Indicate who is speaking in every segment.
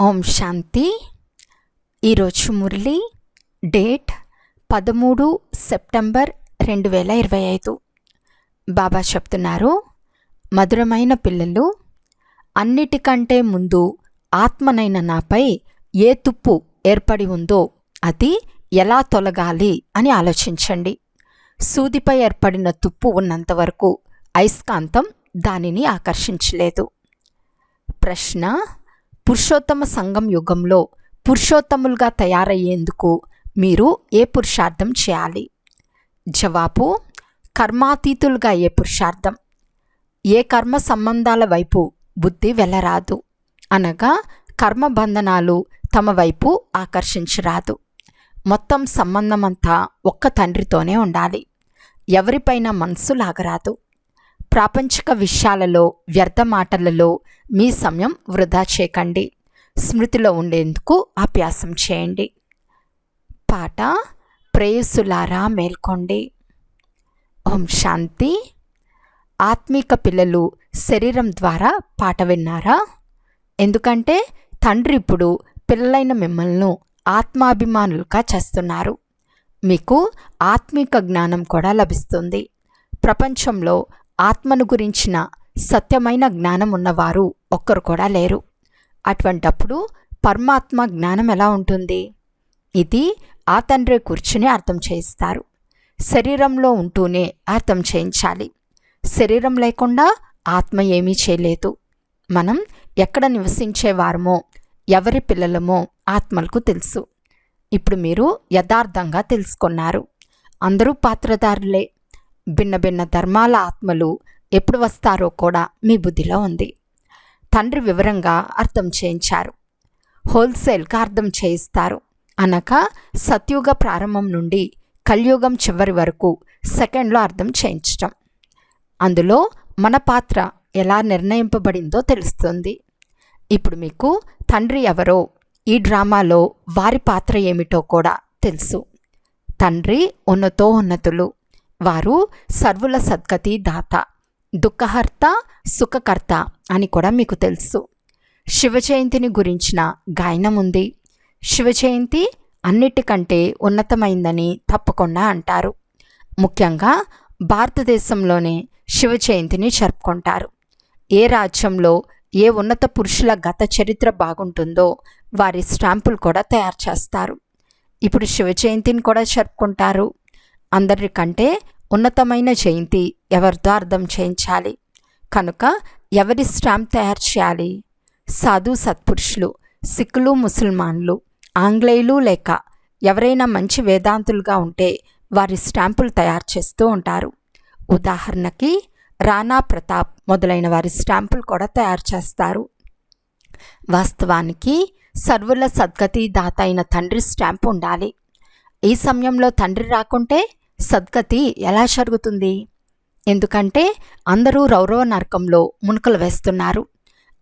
Speaker 1: ఓం శాంతి. ఈరోజు మురళి డేట్ పదమూడు సెప్టెంబర్ రెండు వేల ఇరవై ఐదు. బాబా చెప్తున్నారు మధురమైన పిల్లలు అన్నిటికంటే ముందు ఆత్మనైన నాపై ఏ తుప్పు ఏర్పడి ఉందో అది ఎలా తొలగాలి అని ఆలోచించండి. సూదిపై ఏర్పడిన తుప్పు ఉన్నంత వరకు అయస్కాంతం దానిని ఆకర్షించలేదు. ప్రశ్న పురుషోత్తమ సంఘం యుగంలో పురుషోత్తములుగా తయారయ్యేందుకు మీరు ఏ పురుషార్థం చేయాలి? జవాబు కర్మాతీతులుగా ఏ పురుషార్థం? ఏ కర్మ సంబంధాల వైపు బుద్ధి వెళ్ళరాదు అనగా కర్మ బంధనాలు తమ వైపు ఆకర్షించరాదు. మొత్తం సంబంధమంతా ఒక్క తండ్రితోనే ఉండాలి. ఎవరిపైన మనసు లాగరాదు. ప్రాపంచిక విషయాలలో వ్యర్థ మాటలలో మీ సమయం వృధా చేయకండి. స్మృతిలో ఉండేందుకు అభ్యాసం చేయండి. పాట ప్రేయసులారా మేల్కోండి. ఓం శాంతి. ఆత్మీక పిల్లలు శరీరం ద్వారా పాట విన్నారా? ఎందుకంటే తండ్రి ఇప్పుడు పిల్లలైన మిమ్మల్ని ఆత్మాభిమానులుగా చేస్తున్నారు. మీకు ఆత్మీక జ్ఞానం కూడా లభిస్తుంది. ప్రపంచంలో ఆత్మను గురించిన సత్యమైన జ్ఞానం ఉన్నవారు ఒక్కరు కూడా లేరు. అటువంటప్పుడు పరమాత్మ జ్ఞానం ఎలా ఉంటుంది? ఇది ఆ తండ్రి కూర్చుని అర్థం చేయిస్తారు. శరీరంలో ఉంటూనే అర్థం చేయించాలి. శరీరం లేకుండా ఆత్మ ఏమీ చేయలేదు. మనం ఎక్కడ నివసించేవారమో ఎవరి పిల్లలమో ఆత్మలకు తెలుసు. ఇప్పుడు మీరు యథార్థంగా తెలుసుకున్నారు. అందరూ పాత్రదారులే భిన్న భిన్న ధర్మాల ఆత్మలు ఎప్పుడు వస్తారో కూడా మీ బుద్ధిలో ఉంది. తండ్రి వివరంగా అర్థం చేయించారు. హోల్సేల్గా అర్థం చేయిస్తారు. అనగా సత్యుగ ప్రారంభం నుండి కలియుగం చివరి వరకు సెకండ్లో అర్థం చేయించటం. అందులో మన పాత్ర ఎలా నిర్ణయింపబడిందో తెలుస్తుంది. ఇప్పుడు మీకు తండ్రి ఎవరో ఈ డ్రామాలో వారి పాత్ర ఏమిటో కూడా తెలుసు. తండ్రి ఉన్నతో ఉన్నతులు వారు సర్వుల సద్గతి దాత దుఃఖహర్త సుఖకర్త అని కూడా మీకు తెలుసు. శివ జయంతిని గురించిన గాయనం ఉంది. శివ జయంతి అన్నిటికంటే ఉన్నతమైందని తప్పకుండా అంటారు. ముఖ్యంగా భారతదేశంలోనే శివ జయంతిని జరుపుకుంటారు. ఏ రాజ్యంలో ఏ ఉన్నత పురుషుల గత చరిత్ర బాగుంటుందో వారి స్టాంపులు కూడా తయారు చేస్తారు. ఇప్పుడు శివ జయంతిని కూడా జరుపుకుంటారు. అందరికంటే ఉన్నతమైన జయంతి ఎవరితో అర్థం చేయించాలి? కనుక ఎవరి స్టాంప్ తయారు చేయాలి? సాధు సత్పురుషులు సిక్కులు ముసల్మాన్లు ఆంగ్లేయులు లేక ఎవరైనా మంచి వేదాంతులుగా ఉంటే వారి స్టాంపులు తయారు చేస్తూ ఉంటారు. ఉదాహరణకి రాణా ప్రతాప్ మొదలైన వారి స్టాంపులు కూడా తయారు చేస్తారు. వాస్తవానికి సర్వుల సద్గతి దాత అయిన తండ్రి స్టాంప్ ఉండాలి. ఈ సమయంలో తండ్రి రాకుంటే సద్గతి ఎలా జరుగుతుంది? ఎందుకంటే అందరూ రౌరవ నరకంలో మునుకలు వేస్తున్నారు.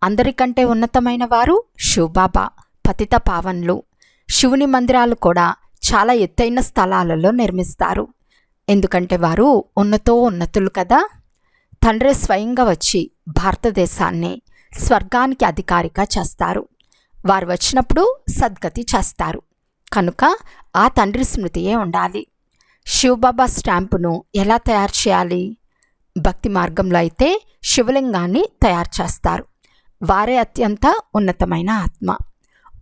Speaker 1: అందరికంటే ఉన్నతమైన వారు శివబాబా పతిత పావన్లు. శివుని మందిరాలు కూడా చాలా ఎత్తైన స్థలాలలో నిర్మిస్తారు. ఎందుకంటే వారు ఉన్నతో ఉన్నతులు కదా. తండ్రి స్వయంగా వచ్చి భారతదేశాన్ని స్వర్గానికి అధికారిగా చేస్తారు. వారు వచ్చినప్పుడు సద్గతి చేస్తారు. కనుక ఆ తండ్రి స్మృతియే ఉండాలి. శివబాబా స్టాంపును ఎలా తయారు చేయాలి? భక్తి మార్గంలో అయితే శివలింగాన్ని తయారు చేస్తారు. వారే అత్యంత ఉన్నతమైన ఆత్మ.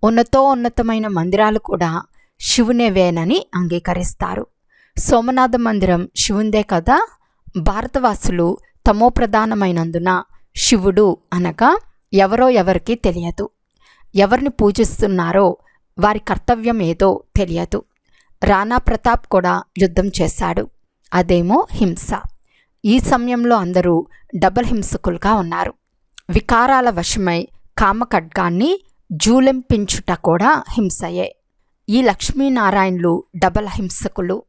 Speaker 1: ఉన్నతో ఉన్నతమైన మందిరాలు కూడా శివునేవేనని అంగీకరిస్తారు. సోమనాథ మందిరం శివుందే కదా? భారతవాసులు తమో ప్రధానమైనందున శివుడు అనగా ఎవరో ఎవరికీ తెలియదు. ఎవరిని పూజిస్తున్నారో వారి కర్తవ్యం ఏదో తెలియదు. రాణా ప్రతాప్ కూడా యుద్ధం చేశాడు. అదేమో హింస. ఈ సమయంలో అందరూ డబల్ హింసకులుగా ఉన్నారు. వికారాల వశమై కామఖడ్గాన్ని జూలెంపించుట కూడా హింసయే. ఈ లక్ష్మీనారాయణులు డబల్ హింసకులు.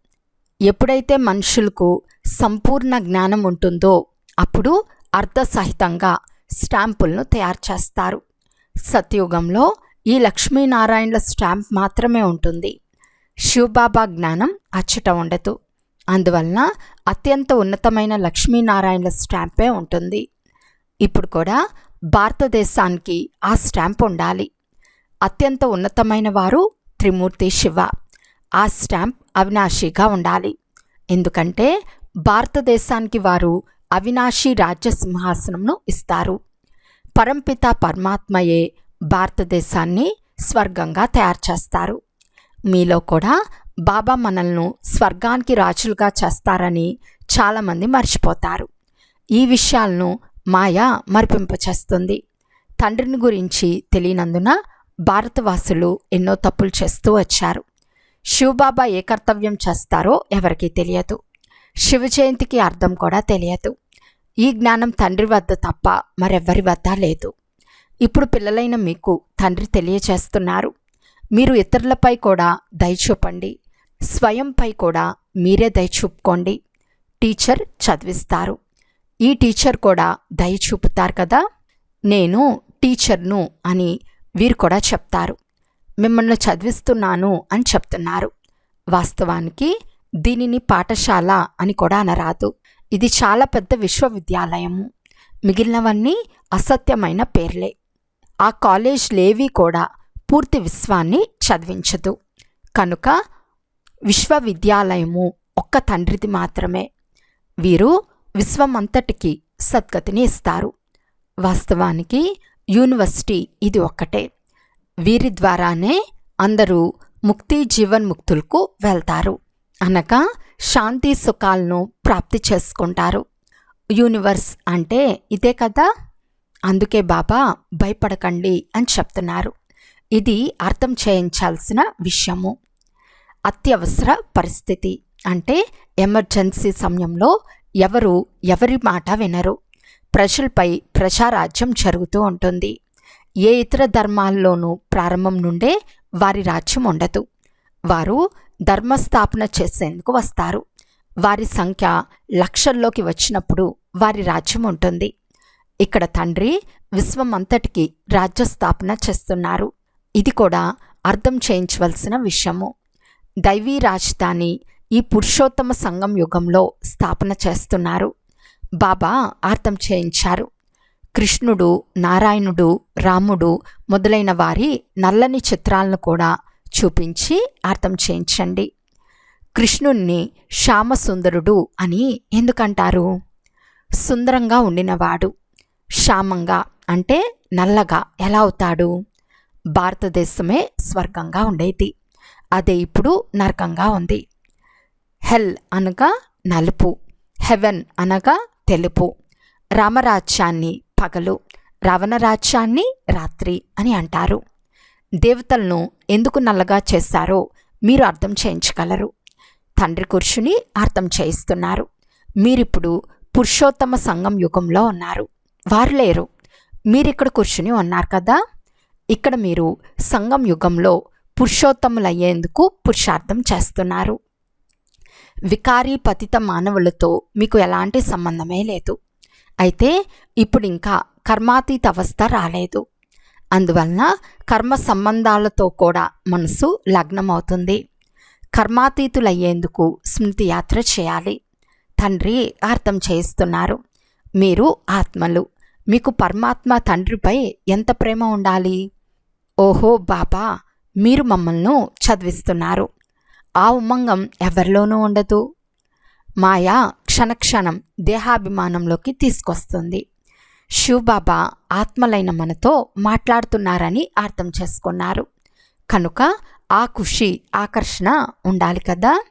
Speaker 1: ఎప్పుడైతే మనుషులకు సంపూర్ణ జ్ఞానం ఉంటుందో అప్పుడు అర్థసహితంగా స్టాంపులను తయారు చేస్తారు. సత్యుగంలో ఈ లక్ష్మీనారాయణుల స్టాంప్ మాత్రమే ఉంటుంది. శివబాబా జ్ఞానం అచ్చట ఉండదు. అందువలన అత్యంత ఉన్నతమైన లక్ష్మీనారాయణల స్టాంపే ఉంటుంది. ఇప్పుడు కూడా భారతదేశానికి ఆ స్టాంప్ ఉండాలి. అత్యంత ఉన్నతమైన వారు త్రిమూర్తి శివ. ఆ స్టాంప్ అవినాశిగా ఉండాలి. ఎందుకంటే భారతదేశానికి వారు అవినాశి రాజ్య సింహాసనంను ఇస్తారు. పరంపిత పరమాత్మయే భారతదేశాన్ని స్వర్గంగా తయారు చేస్తారు. మీలో కూడా బాబా మనల్ని స్వర్గానికి రాజులుగా చేస్తారని చాలామంది మర్చిపోతారు. ఈ విషయాలను మాయ మరిపింపచేస్తుంది. తండ్రిని గురించి తెలియనందున భారతవాసులు ఎన్నో తప్పులు చేస్తూ వచ్చారు. శివబాబా ఏ కర్తవ్యం చేస్తారో ఎవరికీ తెలియదు. శివ జయంతికి అర్థం కూడా తెలియదు. ఈ జ్ఞానం తండ్రి వద్ద తప్ప మరెవ్వరి వద్ద లేదు. ఇప్పుడు పిల్లలైన మీకు తండ్రి తెలియచేస్తున్నారు. మీరు ఇతరులపై కూడా దయ చూపండి. స్వయంపై కూడా మీరే దయ చూపుకోండి. టీచర్ చదివిస్తారు. ఈ టీచర్ కూడా దయ చూపుతారు కదా? నేను టీచర్ను అని వీరు కూడా చెప్తారు. మిమ్మల్ని చదివిస్తున్నాను అని చెప్తున్నారు. వాస్తవానికి దీనిని పాఠశాల అని కూడా అనరాదు. ఇది చాలా పెద్ద విశ్వవిద్యాలయము. మిగిలినవన్నీ అసత్యమైన పేర్లే. ఆ కాలేజ్లేవి కూడా పూర్తి విశ్వాన్ని చదివించదు. కనుక విశ్వవిద్యాలయము ఒక్క తండ్రిది మాత్రమే. వీరు విశ్వమంతటికి సద్గతిని ఇస్తారు. వాస్తవానికి యూనివర్సిటీ ఇది ఒక్కటే. వీరి ద్వారానే అందరూ ముక్తి జీవన్ముక్తులకు వెళ్తారు. అనగా శాంతి సుఖాలను ప్రాప్తి చేసుకుంటారు. యూనివర్స్ అంటే ఇదే కదా? అందుకే బాబా భయపడకండి అని చెప్తున్నారు. ఇది అర్థం చేయించాల్సిన విషయము. అత్యవసర పరిస్థితి అంటే ఎమర్జెన్సీ సమయంలో ఎవరు ఎవరి మాట వినరు. ప్రజలపై ప్రజారాజ్యం జరుగుతూ ఉంటుంది. ఏ ఇతర ధర్మాల్లోనూ ప్రారంభం నుండే వారి రాజ్యం ఉండదు. వారు ధర్మస్థాపన చేసేందుకు వస్తారు. వారి సంఖ్య లక్షల్లోకి వచ్చినప్పుడు వారి రాజ్యం ఉంటుంది. ఇక్కడ తండ్రి విశ్వమంతటికి రాజ్య స్థాపన చేస్తున్నారు. ఇది కూడా అర్థం చేయించవలసిన విషయము. దైవీ రాజధాని ఈ పురుషోత్తమ సంఘం యుగంలో స్థాపన చేస్తున్నారు. బాబా అర్థం చేయించారు. కృష్ణుడు నారాయణుడు రాముడు మొదలైన వారి నల్లని చిత్రాలను కూడా చూపించి అర్థం చేయించండి. కృష్ణుణ్ణి శ్యామసుందరుడు అని ఎందుకంటారు? సుందరంగా ఉండినవాడు. శ్యామంగా అంటే నల్లగా ఎలా అవుతాడు? భారతదేశమే స్వర్గంగా ఉండేది. అదే ఇప్పుడు నరకంగా ఉంది. హెల్ అనగా నలుపు హెవెన్ అనగా తెలుపు. రామరాజ్యాన్ని పగలు రావణరాజ్యాన్ని రాత్రి అని అంటారు. దేవతలను ఎందుకు నల్లగా చేశారో మీరు అర్థం చేయించగలరు. తండ్రి కురుషుని అర్థం చేయిస్తున్నారు. మీరిప్పుడు పురుషోత్తమ సంఘం యుగంలో ఉన్నారు. వారు లేరు. మీరిక్కడ కూర్చుని ఉన్నారు కదా? ఇక్కడ మీరు సంఘం యుగంలో పురుషోత్తములయ్యేందుకు పురుషార్థం చేస్తున్నారు. వికారీ పతిత మానవులతో మీకు ఎలాంటి సంబంధమే లేదు. అయితే ఇప్పుడు ఇంకా కర్మాతీత అవస్థ రాలేదు. అందువలన కర్మ సంబంధాలతో కూడా మనసు లగ్నమవుతుంది. కర్మాతీతులయ్యేందుకు స్మృతి యాత్ర చేయాలి. తండ్రి అర్థం చేయిస్తున్నారు. మీరు ఆత్మలు. మీకు పరమాత్మ తండ్రిపై ఎంత ప్రేమ ఉండాలి? ఓహో బాబా మీరు మమ్మల్ని చదివిస్తున్నారు. ఆ ఉమంగం ఎవరిలోనూ ఉండదు. మాయా క్షణక్షణం దేహాభిమానంలోకి తీసుకొస్తుంది. శివబాబా ఆత్మలైన మనతో మాట్లాడుతున్నారని అర్థం చేసుకున్నారు. కనుక ఆ ఖుషి ఆకర్షణ ఉండాలి కదా?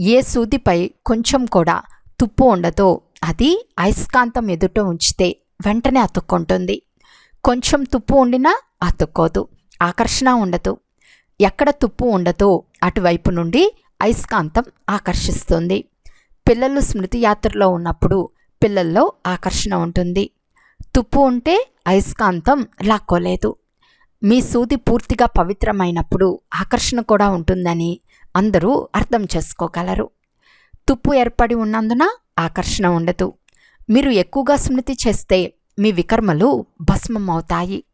Speaker 1: ఏ సూదిపై కొంచెం కూడా తుప్పు ఉండదో అది అయస్కాంతం ఎదుట ఉంచితే వెంటనే అతుక్కుంటుంది. కొంచెం తుప్పు ఉండినా అతుక్కోదు. ఆకర్షణ ఉండదు. ఎక్కడ తుప్పు ఉండదో అటువైపు నుండి అయస్కాంతం ఆకర్షిస్తుంది. పిల్లలు స్మృతి యాత్రలో ఉన్నప్పుడు పిల్లల్లో ఆకర్షణ ఉంటుంది. తుప్పు ఉంటే అయస్కాంతం లాక్కోలేదు. మీ సూది పూర్తిగా పవిత్రమైనప్పుడు ఆకర్షణ కూడా ఉంటుందని అందరూ అర్థం చేసుకోగలరు. తుప్పు ఏర్పడి ఉన్నందున ఆకర్షణ ఉండదు. మీరు ఎక్కువగా స్మృతి చేస్తే మీ వికర్మలు భస్మం అవుతాయి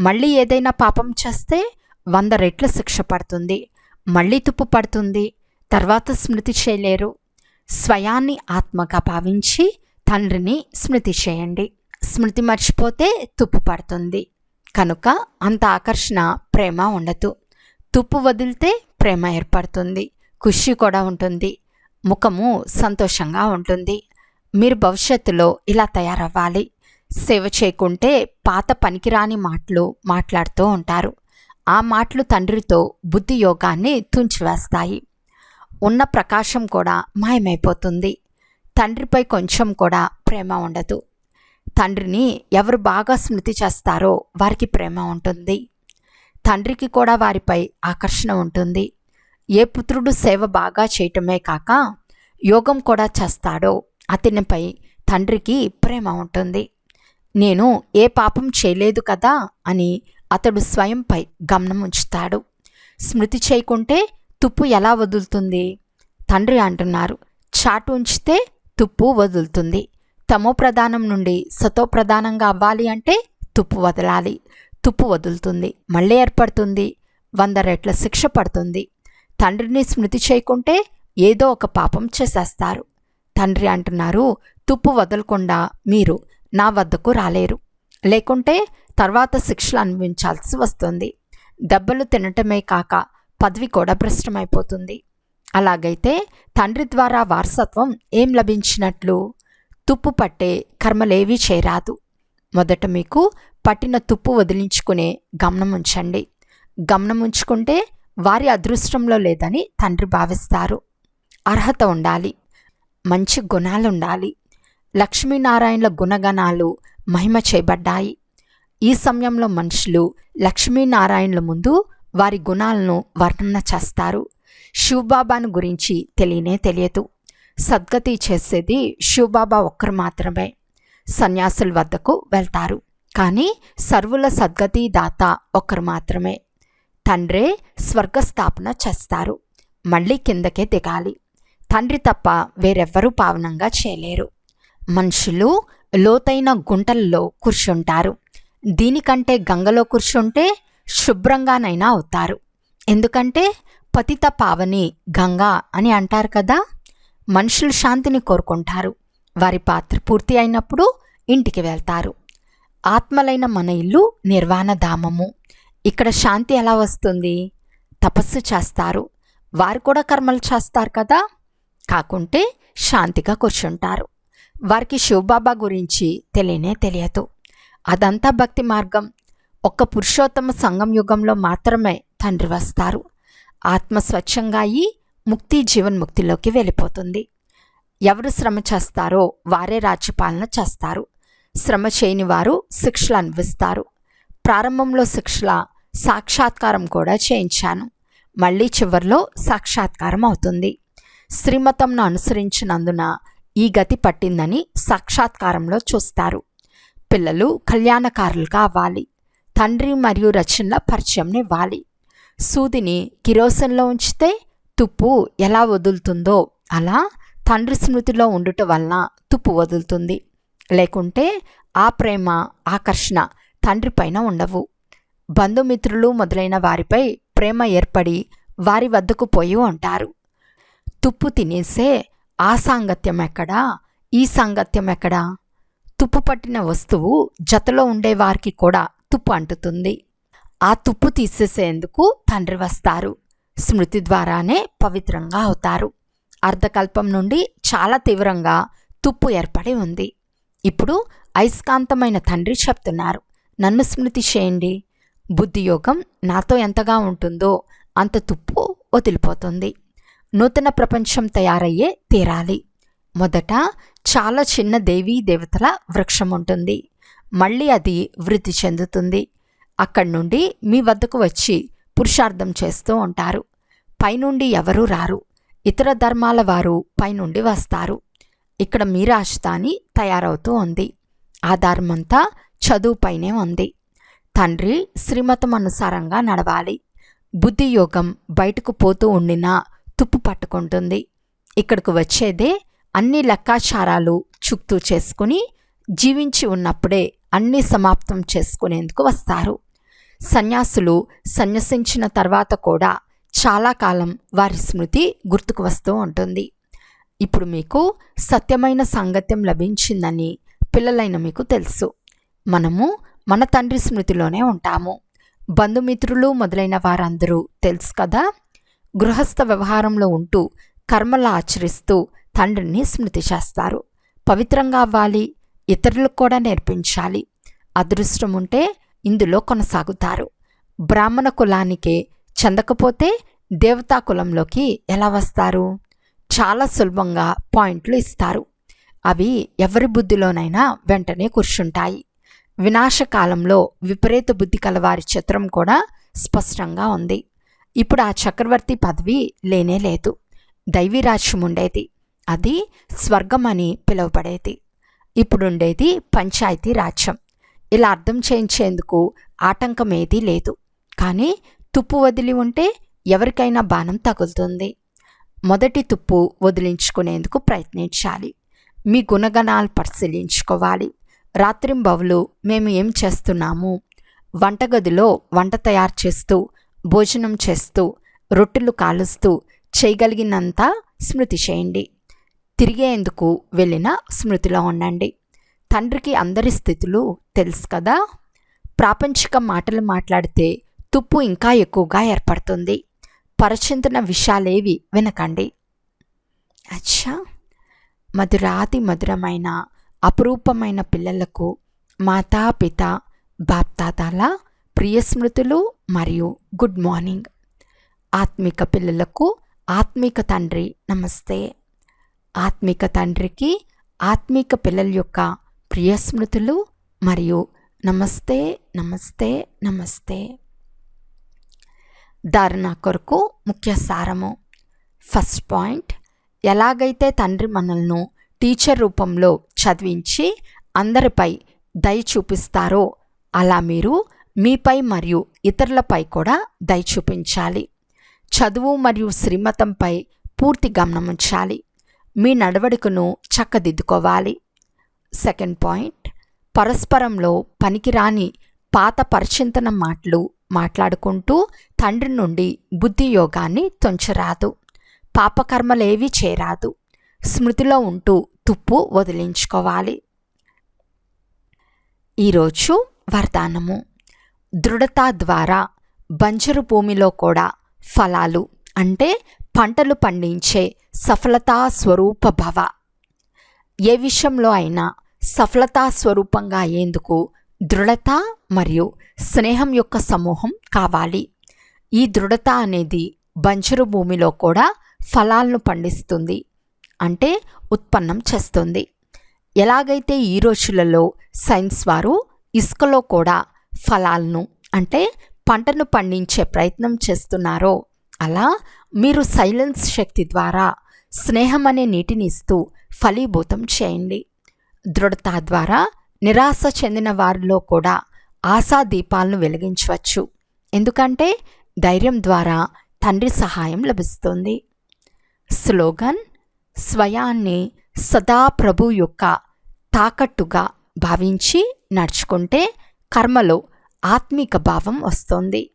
Speaker 1: మళ్ళీ ఏదైనా పాపం చేస్తే వంద రెట్ల శిక్ష పడుతుంది. మళ్ళీ తుప్పు పడుతుంది. తర్వాత స్మృతి చేయలేరు. స్వయాన్ని ఆత్మగా భావించి తండ్రిని స్మృతి చేయండి. స్మృతి మర్చిపోతే తుప్పు పడుతుంది. కనుక అంత ఆకర్షణ ప్రేమ ఉండదు. తుప్పు వదిలితే ప్రేమ ఏర్పడుతుంది. ఖుషి కూడా ఉంటుంది. ముఖము సంతోషంగా ఉంటుంది. మీరు భవిష్యత్తులో ఇలా తయారవ్వాలి. సేవ చేయకుంటే పాత పనికిరాని మాటలు మాట్లాడుతూ ఉంటారు. ఆ మాటలు తండ్రితో బుద్ధి యోగాన్ని తుంచివేస్తాయి. ఉన్న ప్రకాశం కూడా మాయమైపోతుంది. తండ్రిపై కొంచెం కూడా ప్రేమ ఉండదు. తండ్రిని ఎవరు బాగా స్మృతి చేస్తారో వారికి ప్రేమ ఉంటుంది. తండ్రికి కూడా వారిపై ఆకర్షణ ఉంటుంది. ఏ పుత్రుడు సేవ బాగా చేయటమే కాక యోగం కూడా చేస్తాడో అతనిపై తండ్రికి ప్రేమ ఉంటుంది. నేను ఏ పాపం చేయలేదు కదా అని అతడు స్వయంపై గమనం ఉంచుతాడు. స్మృతి చేయకుంటే తుప్పు ఎలా వదులుతుంది? తండ్రి అంటున్నారు చాటు ఉంచితే తుప్పు వదులుతుంది. తమో ప్రధానం నుండి సతో ప్రధానంగా అవ్వాలి అంటే తుప్పు వదలాలి. తుప్పు వదులుతుంది మళ్ళీ ఏర్పడుతుంది వంద రెట్ల శిక్ష పడుతుంది. తండ్రిని స్మృతి చేయకుంటే ఏదో ఒక పాపం చేసేస్తారు. తండ్రి అంటున్నారు తుప్పు వదలకుండా మీరు నా వద్దకు రాలేరు. లేకుంటే తర్వాత శిక్షలు అనుభవించాల్సి వస్తుంది. దెబ్బలు తినటమే కాక పదవి కూడా భ్రష్టమైపోతుంది. అలాగైతే తండ్రి ద్వారా వారసత్వం ఏం లభించినట్లు? తుప్పు పట్టే కర్మలేవీ చేరాదు మొదట మీకు పట్టిన తుప్పు వదిలించుకునే గమనం ఉంచండి. గమనం ఉంచుకుంటే వారి అదృష్టంలో లేదని తండ్రి భావిస్తారు. అర్హత ఉండాలి. మంచి గుణాలు ఉండాలి లక్ష్మీనారాయణల గుణగణాలు మహిమ చేయబడ్డాయి. ఈ సమయంలో మనుషులు లక్ష్మీనారాయణుల ముందు వారి గుణాలను వర్ణన చేస్తారు. శివబాబాను గురించి తెలియనే తెలియదు. సద్గతి చేసేది శివబాబా ఒక్కరు మాత్రమే సన్యాసుల వద్దకు వెళ్తారు. కానీ సర్వుల సద్గతి దాత ఒక్కరు మాత్రమే తండ్రే స్వర్గస్థాపన చేస్తారు. మళ్ళీ కిందకే దిగాలి. తండ్రి తప్ప వేరెవ్వరూ పావనంగా చేయలేరు. మనుషులు లోతైన గుంటల్లో కూర్చుంటారు. దీనికంటే గంగలో కూర్చుంటే శుభ్రంగానైనా అవుతారు. ఎందుకంటే పతిత పావని గంగా అని అంటారు కదా మనుషులు శాంతిని కోరుకుంటారు. వారి పాత్ర పూర్తి అయినప్పుడు ఇంటికి వెళ్తారు. ఆత్మలైన మన ఇల్లు నిర్వాణ ధామము. ఇక్కడ శాంతి ఎలా వస్తుంది? తపస్సు చేస్తారు. వారు కూడా కర్మలు చేస్తారు కదా. కాకుంటే శాంతిగా కూర్చుంటారు. వారికి శివబాబా గురించి తెలియనే తెలియదు. అదంతా భక్తి మార్గం. ఒక్క పురుషోత్తమ సంఘం యుగంలో మాత్రమే తండ్రి వస్తారు. ఆత్మ స్వచ్ఛంగా అయి ముక్తి జీవన్ముక్తిలోకి వెళ్ళిపోతుంది. ఎవరు శ్రమ చేస్తారో వారే రాజ్యపాలన చేస్తారు. శ్రమ చేయని వారు శిక్షలు అనిపిస్తారు ప్రారంభంలో శిక్షల సాక్షాత్కారం కూడా చేయించాను. మళ్ళీ చివరిలో సాక్షాత్కారం అవుతుంది. శ్రీమతంను అనుసరించినందున ఈ గతి పట్టిందని సాక్షాత్కారంలో చూస్తారు. పిల్లలు కళ్యాణకారులుగా అవ్వాలి. తండ్రి మరియు రచనల పరిచయం ఇవ్వాలి. సూదిని కిరోసన్లో ఉంచితే తుప్పు ఎలా వదులుతుందో అలా తండ్రి స్మృతిలో ఉండుట వలన తుప్పు వదులుతుంది. లేకుంటే ఆ ప్రేమ ఆకర్షణ తండ్రి పైన ఉండవు. బంధుమిత్రులు మొదలైన వారిపై ప్రేమ ఏర్పడి వారి వద్దకు పోయి ఉంటారు. తుప్పు తినేసే ఆ సాంగత్యం ఎక్కడా? ఈ సాంగత్యం ఎక్కడా? తుప్పు పట్టిన వస్తువు జతలో ఉండే వారికి కూడా తుప్పు అంటుతుంది. ఆ తుప్పు తీసేసేందుకు తండ్రి వస్తారు. స్మృతి ద్వారానే పవిత్రంగా అవుతారు. అర్ధకల్పం నుండి చాలా తీవ్రంగా తుప్పు ఏర్పడి ఉంది. ఇప్పుడు అయస్కాంతమైన తండ్రి చెప్తున్నారు. నన్ను స్మృతి చేయండి. బుద్ధియోగం నాతో ఎంతగా ఉంటుందో అంత తుప్పు వదిలిపోతుంది. నూతన ప్రపంచం తయారయ్యే తీరాలి. మొదట చాలా చిన్న దేవీ దేవతల వృక్షం ఉంటుంది. మళ్ళీ అది వృద్ధి చెందుతుంది. అక్కడి నుండి మీ వద్దకు వచ్చి పురుషార్థం చేస్తూ ఉంటారు. పైనుండి ఎవరూ రారు. ఇతర ధర్మాల వారు పైనుండి వస్తారు. ఇక్కడ మీ రాజధాని తయారవుతూ ఉంది. ఆ ధర్మంతా చదువుపైనే ఉంది. తండ్రి శ్రీమతం అనుసారంగా నడవాలి. బుద్ధి యోగం బయటకు పోతూ ఉండినా తుప్పు పట్టుకుంటుంది. ఇక్కడకు వచ్చేదే అన్ని లెక్కాచారాలు చుక్తూ చేసుకుని జీవించి ఉన్నప్పుడే అన్నీ సమాప్తం చేసుకునేందుకు వస్తారు. సన్యాసులు సన్యసించిన తర్వాత కూడా చాలా కాలం వారి స్మృతి గుర్తుకు వస్తూ ఉంటుంది. ఇప్పుడు మీకు సత్యమైన సాంగత్యం లభించిందని పిల్లలైన మీకు తెలుసు. మనము మన తండ్రి స్మృతిలోనే ఉంటాము. బంధుమిత్రులు మొదలైన వారందరూ తెలుసు కదా గృహస్థ వ్యవహారంలో ఉంటూ కర్మలు ఆచరిస్తూ తండ్రిని స్మృతి చేస్తారు. పవిత్రంగా అవ్వాలి ఇతరులకు కూడా నేర్పించాలి. అదృష్టం ఉంటే ఇందులో కొనసాగుతారు. బ్రాహ్మణ కులానికే చెందకపోతే దేవతా కులంలోకి ఎలా వస్తారు? చాలా సులభంగా పాయింట్లు ఇస్తారు. అవి ఎవరి బుద్ధిలోనైనా వెంటనే కూర్చుంటాయి. వినాశకాలంలో విపరీత బుద్ధి కలవారి చిత్రం కూడా స్పష్టంగా ఉంది. ఇప్పుడు ఆ చక్రవర్తి పదవి లేనే లేదు. దైవీరాజ్యం ఉండేది అది స్వర్గం అని పిలువబడేది. ఇప్పుడుండేది పంచాయతీ రాజ్యం. ఇలా అర్థం చేయించేందుకు ఆటంకం ఏదీ లేదు. కానీ తుప్పు వదిలి ఉంటే ఎవరికైనా బాణం తగులుతుంది. మొదటి తుప్పు వదిలించుకునేందుకు ప్రయత్నించాలి. మీ గుణగణాలు పరిశీలించుకోవాలి. రాత్రింబవులు మేము ఏం చేస్తున్నాము? వంటగదిలో వంట తయారు చేస్తూ భోజనం చేస్తూ రొట్టెలు కాలుస్తూ చేయగలిగినంత స్మృతి చేయండి. తిరిగేందుకు వెళ్ళిన స్మృతిలో ఉండండి. తండ్రికి అందరి స్థితులు తెలుసు కదా? ప్రాపంచిక మాటలు మాట్లాడితే తుప్పు ఇంకా ఎక్కువగా ఏర్పడుతుంది. పరచింతన విషయాలేవి వినకండి. అచ్చా! మధురాతి మధురమైన అపురూపమైన పిల్లలకు మాతాపిత బాప్తాతాల ప్రియ స్మృతులు మరియు గుడ్ మార్నింగ్. ఆత్మిక పిల్లలకు ఆత్మిక తండ్రి నమస్తే. ఆత్మిక తండ్రికి ఆత్మిక పిల్లల యొక్క ప్రియ స్మృతులు మరియు నమస్తే నమస్తే నమస్తే. ధారణ కొరకు ముఖ్య సారము. ఫస్ట్ పాయింట్ ఎలాగైతే తండ్రి మనల్ని టీచర్ రూపంలో చదివించి అందరిపై దయ చూపిస్తారో అలా మీరు మీపై మరియు ఇతరులపై కూడా దయ చూపించాలి. చదువు మరియు శ్రీమతంపై పూర్తి గమనం ఉంచాలి. మీ నడవడికను చక్కదిద్దుకోవాలి. సెకండ్ పాయింట్ పరస్పరంలో పనికిరాని పాత పరిచింతన మాటలు మాట్లాడుకుంటూ తండ్రి నుండి బుద్ధి యోగాన్ని తొంచరాదు. పాపకర్మలేవి చేరాదు. స్మృతిలో ఉంటూ తుప్పు వదిలించుకోవాలి. ఈరోజు వరదానము. దృఢత ద్వారా బంజరు భూమిలో కూడా ఫలాలు అంటే పంటలు పండించే సఫలతా స్వరూప భవ. ఏ విషయంలో అయినా సఫలతా స్వరూపంగా అయ్యేందుకు దృఢత మరియు స్నేహం యొక్క సమూహం కావాలి. ఈ దృఢత అనేది బంజరు భూమిలో కూడా ఫలాలను పండిస్తుంది అంటే ఉత్పన్నం చేస్తుంది. ఎలాగైతే ఈ రోజులలో సైన్స్ వారు ఇసుకలో కూడా ఫలాలను అంటే పంటను పండించే ప్రయత్నం చేస్తున్నారో అలా మీరు సైలెన్స్ శక్తి ద్వారా స్నేహం అనే నీటిని ఇస్తూ ఫలీభూతం చేయండి. దృఢత ద్వారా నిరాశ చెందిన వారిలో కూడా ఆశా దీపాలను వెలిగించవచ్చు. ఎందుకంటే ధైర్యం ద్వారా తండ్రి సహాయం లభిస్తుంది. స్లోగన్ స్వయాన్ని సదా ప్రభు యొక్క తాకట్టుగా భావించి నడుచుకుంటే కర్మలో ఆత్మిక భావం వస్తుంది.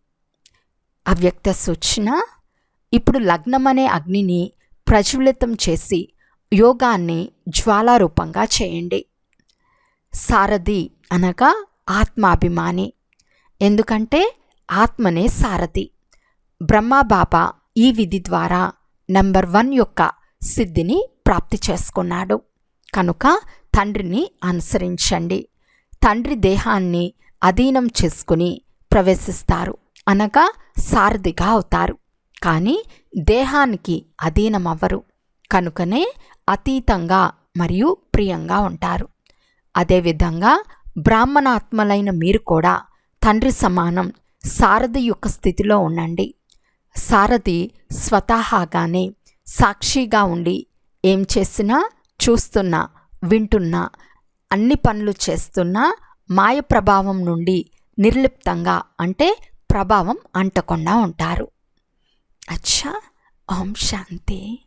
Speaker 1: అవ్యక్త సూచన ఇప్పుడు లగ్నం అనే అగ్నిని ప్రజ్వలితం చేసి యోగాన్ని జ్వాలారూపంగా చేయండి. సారథి అనగా ఆత్మాభిమాని. ఎందుకంటే ఆత్మనే సారథి. బ్రహ్మబాబా ఈ విధి ద్వారా నంబర్ వన్ యొక్క సిద్ధిని ప్రాప్తి చేసుకున్నాడు. కనుక తండ్రిని అనుసరించండి. తండ్రి దేహాన్ని అధీనం చేసుకుని ప్రవేశిస్తారు. అనగా సారథిగా అవుతారు. కానీ దేహానికి అధీనమవ్వరు. కనుకనే అతీతంగా మరియు ప్రియంగా ఉంటారు. అదేవిధంగా బ్రాహ్మణాత్మలైన మీరు కూడా తండ్రి సమానం సారథి యొక్క స్థితిలో ఉండండి. సారథి స్వతహాగానే సాక్షిగా ఉండి ఏం చేసినా చూస్తున్నా వింటున్నా అన్ని పనులు చేస్తున్నా మాయ ప్రభావం నుండి నిర్లిప్తంగా అంటే ప్రభావం అంటకుండా ఉంటారు. అచ్చా ఓం శాంతి.